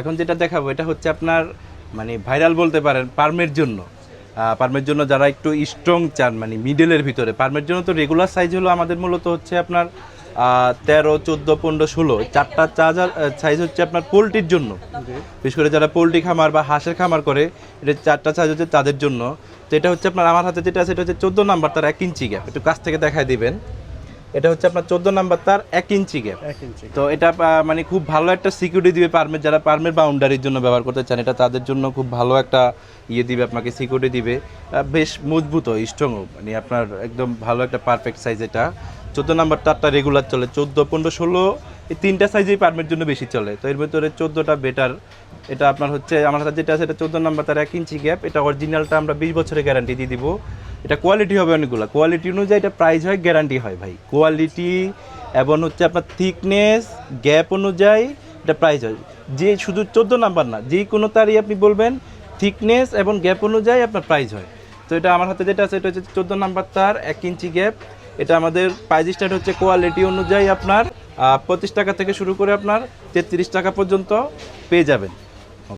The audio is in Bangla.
এখন যেটা দেখাবো এটা হচ্ছে আপনার মানে ভাইরাল বলতে পারেন পার্মের জন্য। পার্মের জন্য যারা একটু স্ট্রং চান মানে মিডলের ভিতরে। পার্মের জন্য তো রেগুলার সাইজ হলো আমাদের মূলত হচ্ছে আপনার তেরো চোদ্দ পনেরো ষোলো। চারটা চার্জার সাইজ হচ্ছে আপনার পোলট্রির জন্য। বিশেষ করে যারা পোলট্রি খামার বা হাঁসের খামার করে এটা চারটা সাইজ হচ্ছে তাদের জন্য। তো এটা হচ্ছে আপনার আমার হাতে যেটা আছে এটা হচ্ছে চোদ্দ নাম্বার তার এক ইঞ্চি গ্যাপ একটু কাছ থেকে দেখায় দিবেন। এটা হচ্ছে আপনার চোদ্দ নাম্বার তার এক ইঞ্চি গ্যাপ তো এটা মানে খুব ভালো একটা সিকিউরিটি দিবে পারমের যারা পারমের বাউন্ডারির জন্য ব্যবহার করতে চান এটা তাদের জন্য খুব ভালো একটা ইয়ে দিবে আপনাকে সিকিউরিটি দিবে। বেশ মজবুত স্ট্রং মানে আপনার একদম ভালো একটা পারফেক্ট সাইজ এটা। চোদ্দ নাম্বার তারটা রেগুলার চলে চোদ্দ পনেরো ষোলো এই তিনটা সাইজেই পারমের জন্য বেশি চলে। তো এর ভিতরে চোদ্দোটা বেটার এটা আপনার হচ্ছে আমার কাছে যেটা আছে এটা চোদ্দ নাম্বার তার এক ইঞ্চি গ্যাপ এটা অরিজিনালটা আমরা বিশ বছরের গ্যারান্টি দিয়ে দিব। এটা কোয়ালিটি হবে অনেকগুলো। কোয়ালিটি অনুযায়ী এটা প্রাইস হয় গ্যারান্টি হয় ভাই। কোয়ালিটি এবং হচ্ছে আপনার থিকনেস গ্যাপ অনুযায়ী এটা প্রাইস হয়। যে শুধু চোদ্দ নাম্বার না, যে কোনো তারই আপনি বলবেন থিকনেস এবং গ্যাপ অনুযায়ী আপনার প্রাইস হয়। তো এটা আমার হাতে যেটা আছে, এটা হচ্ছে চোদ্দ নাম্বার তার, এক ইঞ্চি গ্যাপ এটা আমাদের প্রাইস স্টার্ট হচ্ছে কোয়ালিটি অনুযায়ী আপনার পঁচিশ টাকা থেকে শুরু করে আপনার তেত্রিশ টাকা পর্যন্ত পেয়ে যাবেন।